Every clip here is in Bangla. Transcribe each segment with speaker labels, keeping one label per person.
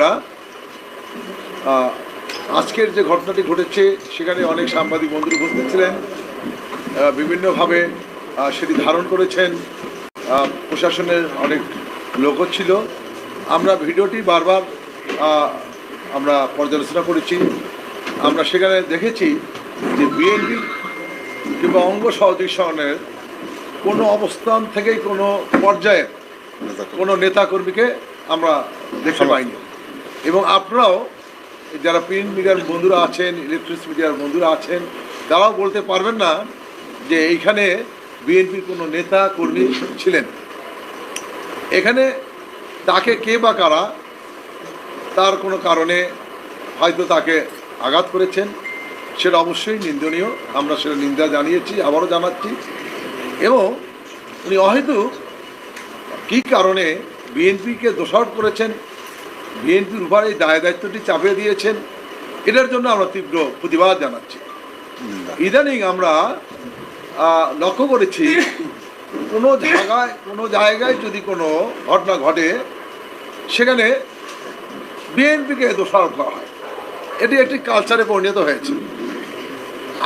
Speaker 1: বন্ধুরা আজকের যে ঘটনাটি ঘটেছে সেখানে অনেক সাংবাদিক বন্ধু উপস্থিত ছিলেন। বিভিন্নভাবে সেটি ধারণ করেছেন। প্রশাসনের অনেক লোকও ছিল। আমরা ভিডিওটি বারবার আমরা পর্যালোচনা করেছি। আমরা সেখানে দেখেছি যে বিএনপি কিংবা অঙ্গ সহযোগী সহযোগীকরণের কোনো অবস্থান থেকেই কোনো পর্যায়ে কোনো নেতাকর্মীকে আমরা দেখতে পাইনি। এবং আপনারাও যারা প্রিন্ট মিডিয়ার বন্ধুরা আছেন ইলেকট্রিক মিডিয়ার বন্ধুরা আছেন, তারাও বলতে পারবেন না যে এইখানে বিএনপির কোনো নেতা, কর্মী ছিলেন। এখানে তাকে কে বা কারা, তার কোনো কারণে হয়তো তাকে আঘাত করেছেন, সেটা অবশ্যই নিন্দনীয়। আমরা সেটা নিন্দা জানিয়েছি, আবারও জানাচ্ছি। এবং উনি অহেতুক কী কারণে বিএনপিকে দোষারোপ করেছেন বিএনপির উপর এই দায় দায়িত্বটি চাপিয়ে দিয়েছেন। এটার জন্য আমরা তীব্র প্রতিবাদ জানাচ্ছি। ইদানিং আমরা লক্ষ্য করেছি কোনো জায়গায় কোনো জায়গায় যদি কোনো ঘটনা ঘটে সেখানে বিএনপিকে দোষারোপ করা হয়। এটি একটি কালচারে পরিণত হয়েছে।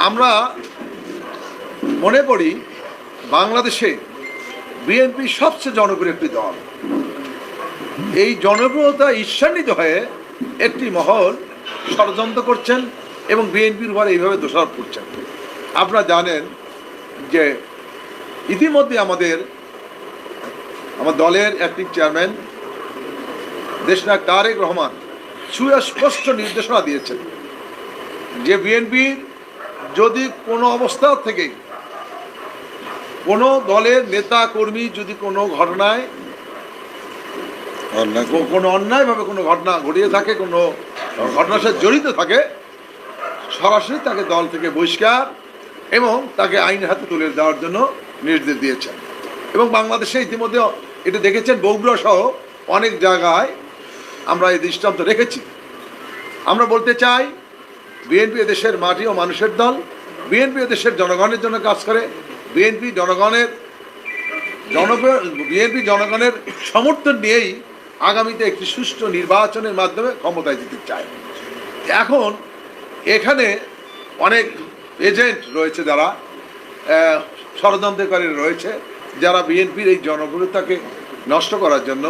Speaker 1: আমরা মনে করি বাংলাদেশে বিএনপি সবচেয়ে জনপ্রিয় একটি দল। এই জনপ্রিয়তা ঈর্ষান্বিত হয়ে একটি মহল ষড়যন্ত্র করছেন এবং বিএনপির উপর এইভাবে দোষারোপ করছেন। আপনারা জানেন যে ইতিমধ্যে আমাদের, আমার দলের অ্যাক্টিভ চেয়ারম্যান দেশনায়ক তারেক রহমান সুস্পষ্ট নির্দেশনা দিয়েছেন যে বিএনপির যদি কোনো অবস্থা থেকে কোনো দলের নেতা কর্মী যদি কোনো ঘটনায় কোনো অন্যায়ভাবে কোনো ঘটনা ঘটিয়ে থাকে, কোনো ঘটনার সাথে জড়িত থাকে, সরাসরি তাকে দল থেকে বহিষ্কার এবং তাকে আইনের হাতে তুলে দেওয়ার জন্য নির্দেশ দিয়েছেন। এবং বাংলাদেশে ইতিমধ্যে এটা দেখেছেন, বগুড়া সহ অনেক জায়গায় আমরা এই দৃষ্টান্ত রেখেছি। আমরা বলতে চাই, বিএনপি দেশের মাটি ও মানুষের দল, বিএনপি দেশের জনগণের জন্য কাজ করে, বিএনপি জনগণের জন বিএনপি জনগণের সমর্থন নিয়েই আগামীতে একটি সুষ্ঠু নির্বাচনের মাধ্যমে ক্ষমতায় যেতে চায়। এখন এখানে অনেক এজেন্ট রয়েছে যারা ষড়যন্ত্রকারী রয়েছে, যারা বিএনপির এই জনপ্রিয়তাকে নষ্ট করার জন্য